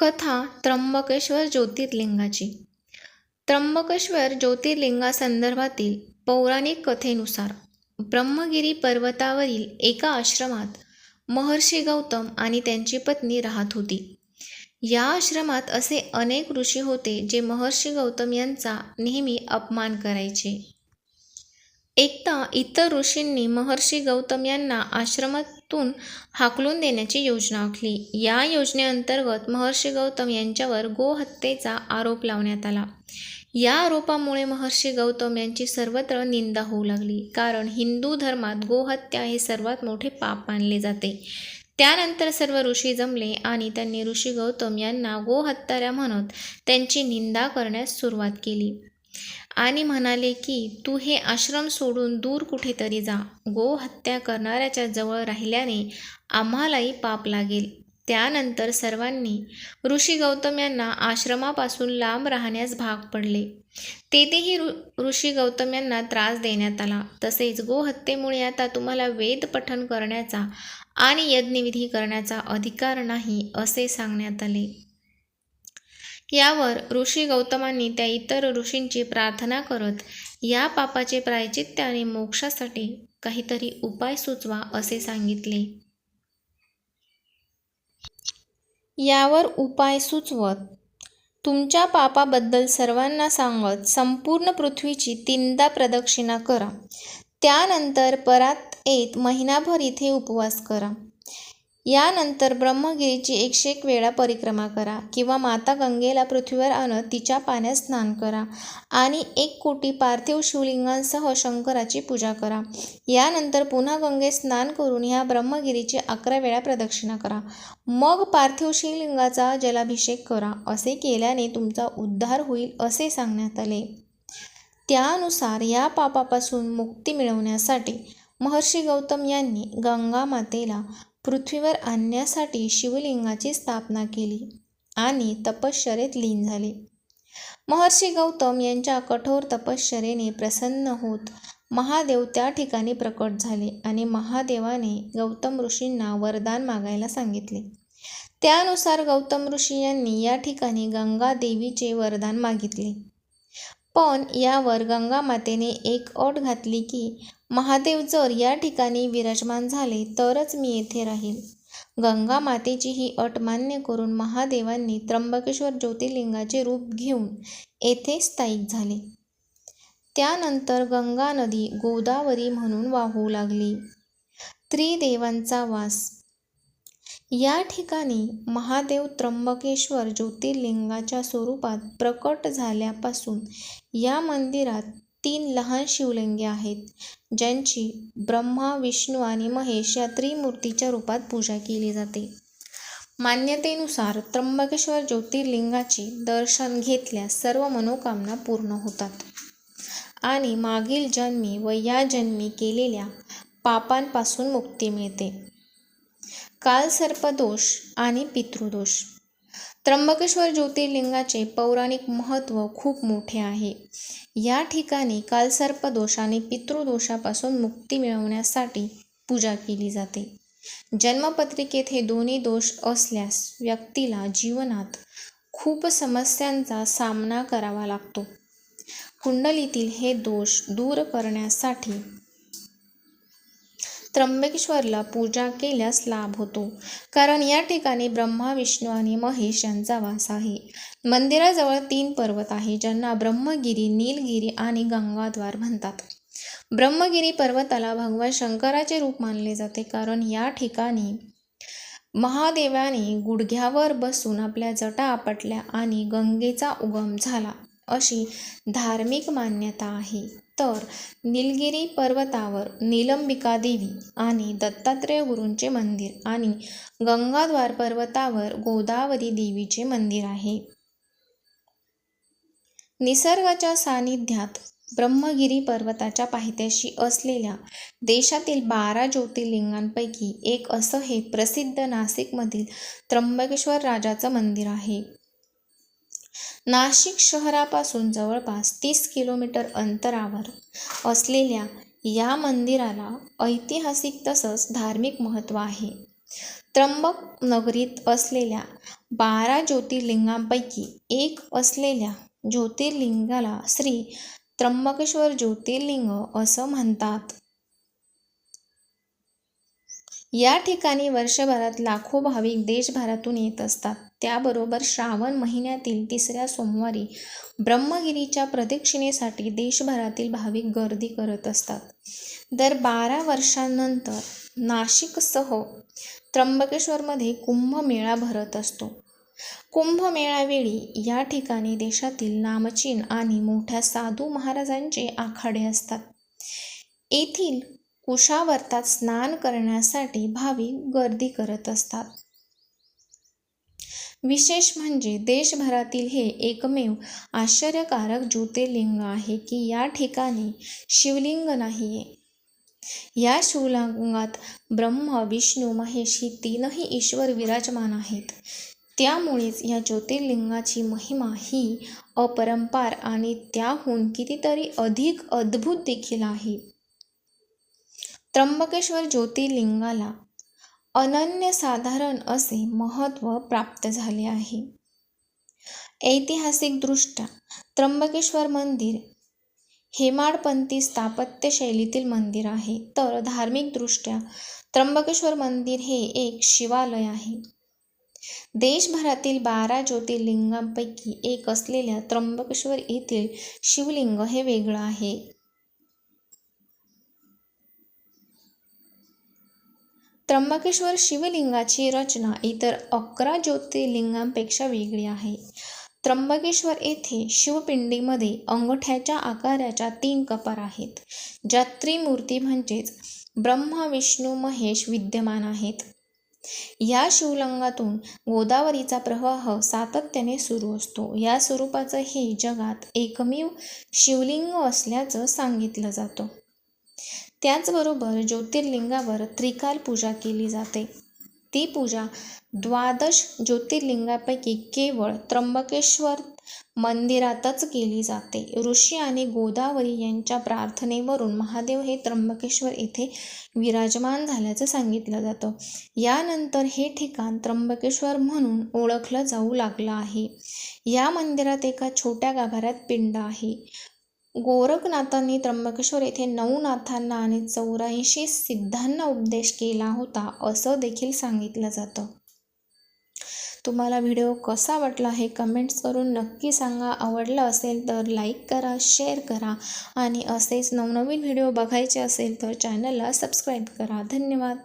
कथा त्र्यंबकेश्वर ज्योतिर्लिंगाची. त्र्यंबकेश्वर ज्योतिर्लिंगासंदर्भातील पौराणिक कथेनुसार ब्रह्मगिरी पर्वतावरील एका आश्रमात महर्षी गौतम आणि त्यांची पत्नी राहत होती. या आश्रमात असे अनेक ऋषी होते जे महर्षी गौतम यांचा नेहमी अपमान करायचे. एकदा इतर ऋषींनी महर्षी गौतम यांना आश्रमात तून हाकलून देण्याची योजना आखली. या योजनेअंतर्गत महर्षी गौतम यांच्यावर गोहत्येचा आरोप लावण्यात आला. या आरोपामुळे महर्षी गौतम यांची सर्वत्र निंदा होऊ लागली. कारण हिंदू धर्मात गोहत्या हे सर्वात मोठे पाप मानले जाते. त्यानंतर सर्व ऋषी जमले आणि त्यांनी ऋषी गौतम यांना गोहत्याऱ्या म्हणत त्यांची निंदा करण्यास सुरुवात केली. आणि म्हणाले की तू हे आश्रम सोडून दूर कुठेतरी जा. गोहत्या करणाऱ्याच्या जवळ राहिल्याने आम्हालाही पाप लागेल त्यानंतर सर्वांनी ऋषी गौतम यांना आश्रमापासून लांब राहण्यास भाग पडले. तेथेही ऋ ऋषी गौतम यांना त्रास देण्यात आला. तसेच गोहत्येमुळे आता तुम्हाला वेद पठण करण्याचा आणि यज्ञविधी करण्याचा अधिकार नाही असे सांगण्यात आले. यावर ऋषी गौतमांनी त्या इतर ऋषींची प्रार्थना करत या पापाचे प्रायचित्य आणि मोक्षासाठी काहीतरी उपाय सुचवा असे सांगितले. यावर उपाय सुचवत तुमच्या पापाबद्दल सर्वांना सांगत संपूर्ण पृथ्वीची तीनदा प्रदक्षिणा करा. त्यानंतर परत येत महिनाभर इथे उपवास करा. यानंतर ब्रह्मगिरीची एकशे एक वेळा परिक्रमा करा किंवा माता गंगेला पृथ्वीवर आणत तिच्या पाण्यात स्नान करा आणि एक कोटी पार्थिव शिवलिंगांसह शंकराची पूजा करा. यानंतर पुन्हा गंगेत स्नान करून ह्या ब्रह्मगिरीची अकरा वेळा प्रदक्षिणा करा. मग पार्थिव शिवलिंगाचा जलाभिषेक करा असे केल्याने तुमचा उद्धार होईल असे सांगण्यात आले. त्यानुसार या पापापासून मुक्ती मिळवण्यासाठी महर्षी गौतम यांनी गंगा मातेला पृथ्वीवर आणण्यासाठी शिवलिंगाची स्थापना केली आणि तपश्चरेत लीन झाले. महर्षी गौतम यांच्या कठोर तपश्चरेने प्रसन्न होत महादेव त्या ठिकाणी प्रकट झाले आणि महादेवाने गौतम ऋषींना वरदान मागायला सांगितले. त्यानुसार गौतम ऋषी यांनी या ठिकाणी गंगा देवीचे वरदान मागितले. पण यावर गंगा मातेने एक अट घातली की महादेव जर या ठिकाणी विराजमान झाले तरच मी येथे राहील. गंगा मातेची ही अट मान्य करून महादेवांनी त्र्यंबकेश्वर ज्योतिर्लिंगाचे रूप घेऊन येथे स्थायिक झाले. त्यानंतर गंगा नदी गोदावरी म्हणून वाहू लागली. त्रिदेवांचा वास. या ठिकाणी महादेव त्र्यंबकेश्वर ज्योतिर्लिंगाच्या स्वरूपात प्रकट झाल्यापासून या मंदिरात तीन लहान शिवलिंगे आहेत ज्यांची ब्रह्मा विष्णू आणि महेश या त्रिमूर्तीच्या रूपात पूजा केली जाते. मान्यतेनुसार त्र्यंबकेश्वर ज्योतिर्लिंगाचे दर्शन घेतल्यास सर्व मनोकामना पूर्ण होतात. आणि मागील जन्मी व या जन्मी केलेल्या पापांपासून मुक्ती मिळते. कालसर्पदोष आणि पितृदोष. त्र्यंबकेश्वर ज्योतिर्लिंगाचे पौराणिक महत्त्व खूप मोठे आहे. या ठिकाणी कालसर्प दोषाने पितृदोषापासून मुक्ती मिळवण्यासाठी पूजा केली जाते. जन्मपत्रिकेत हे दोन्ही दोष असल्यास व्यक्तीला जीवनात खूप समस्यांचा सामना करावा लागतो. कुंडलीतील हे दोष दूर करण्यासाठी त्र्यंबकेश्वरला पूजा केल्यास लाभ होतो. कारण या ठिकाणी ब्रह्मा विष्णू आणि महेश यांचा वास आहे. मंदिराजवळ तीन पर्वत आहे ज्यांना ब्रह्मगिरी नीलगिरी आणि गंगाद्वार म्हणतात. ब्रह्मगिरी पर्वताला भगवान शंकराचे रूप मानले जाते कारण या ठिकाणी महादेवाने गुडघ्यावर बसून आपल्या जटा आपटल्या आणि गंगेचा उगम झाला अशी धार्मिक मान्यता आहे. तर निलगिरी पर्वतावर निलंबिका देवी आणि दत्तात्रेय गुरूंचे मंदिर आणि गंगाद्वार पर्वतावर गोदावरी देवीचे मंदिर आहे. निसर्गाच्या सानिध्यात ब्रह्मगिरी पर्वताच्या पायथ्याशी असलेल्या देशातील बारा ज्योतिर्लिंगांपैकी एक असं हे प्रसिद्ध नाशिकमधील त्र्यंबकेश्वर राजाचं मंदिर आहे. नाशिक शहरापासून जवळपास तीस किलोमीटर अंतरावर असलेल्या या मंदिराला ऐतिहासिक तसंच धार्मिक महत्त्व आहे. त्र्यंबक नगरीत असलेल्या बारा ज्योतिर्लिंगांपैकी एक असलेल्या ज्योतिर्लिंगाला श्री त्र्यंबकेश्वर ज्योतिर्लिंग असं म्हणतात. या ठिकाणी वर्षभरात लाखो भाविक देशभरातून येत असतात. त्याबरोबर श्रावण महिन्यातील तिसऱ्या सोमवारी ब्रह्मगिरीच्या प्रदक्षिणेसाठी देशभरातील भाविक गर्दी करत असतात. दर बारा वर्षांनंतर नाशिकसह त्र्यंबकेश्वरमध्ये कुंभमेळा भरत असतो. कुंभमेळावेळी या ठिकाणी देशातील नामचीन आणि मोठ्या साधू महाराजांचे आखाडे असतात. येथील कुशावर्तात स्नान करण्यासाठी भाविक गर्दी करत असतात. विशेष म्हणजे देशभरातील हे एकमेव आश्चर्यकारक ज्योतिर्लिंग आहे की या ठिकाणी शिवलिंग नाही आहे या शिवलिंगात ब्रह्मा विष्णू महेश ही तीनही ईश्वर विराजमान आहेत. त्यामुळेच या ज्योतिर्लिंगाची महिमा ही अपरंपार आणि त्याहून कितीतरी अधिक अद्भुत देखील आहे. त्र्यंबकेश्वर ज्योतिर्लिंगाला अनन्यसाधारण असे महत्त्व प्राप्त झाले आहे. ऐतिहासिकदृष्ट्या त्र्यंबकेश्वर मंदिर हेमाडपंथी स्थापत्य शैलीतील मंदिर आहे. तर धार्मिकदृष्ट्या त्र्यंबकेश्वर मंदिर हे एक शिवालय आहे. देशभरातील बारा ज्योतिर्लिंगांपैकी एक असलेल्या त्र्यंबकेश्वर येथील शिवलिंग हे वेगळं आहे. त्र्यंबकेश्वर शिवलिंगाची रचना इतर अकरा ज्योतिर्लिंगांपेक्षा वेगळी आहे. त्र्यंबकेश्वर येथे शिवपिंडीमध्ये अंगठ्याच्या आकाराच्या तीन कपार आहेत ज्या त्रिमूर्ती म्हणजेच ब्रह्मा विष्णू महेश विद्यमान आहेत. या शिवलिंगातून गोदावरीचा प्रवाह सातत्याने सुरू असतो. या स्वरूपाचं हे जगात एकमेव शिवलिंग असल्याचं सांगितलं जातं. त्याचबरोबर ज्योतिर्लिंगावर त्रिकाल पूजा केली जाते. ती पूजा द्वादश ज्योतिर्लिंगापैकी केवळ त्र्यंबकेश्वर मंदिरातच केली जाते. ऋषी आणि गोदावरी यांच्या प्रार्थनेवरून महादेव हे त्र्यंबकेश्वर येथे विराजमान झाल्याचं सांगितलं जातं. यानंतर हे ठिकाण त्र्यंबकेश्वर म्हणून ओळखलं जाऊ लागलं आहे. या मंदिरात एका छोट्या गाभाऱ्यात पिंड आहे. गोरखनाथांनी त्र्यंबकेश्वर येथे नऊ नाथांना आणि चौऱ्याऐंशी सिद्धांना उपदेश केला होता असं देखील सांगितलं जातं. तुम्हाला व्हिडिओ कसा वाटला हे कमेंट्स करून नक्की सांगा. आवडला असेल तर लाईक करा शेअर करा आणि असेच नवनवीन व्हिडिओ बघायचे असेल तर चॅनलला सबस्क्राईब करा. धन्यवाद.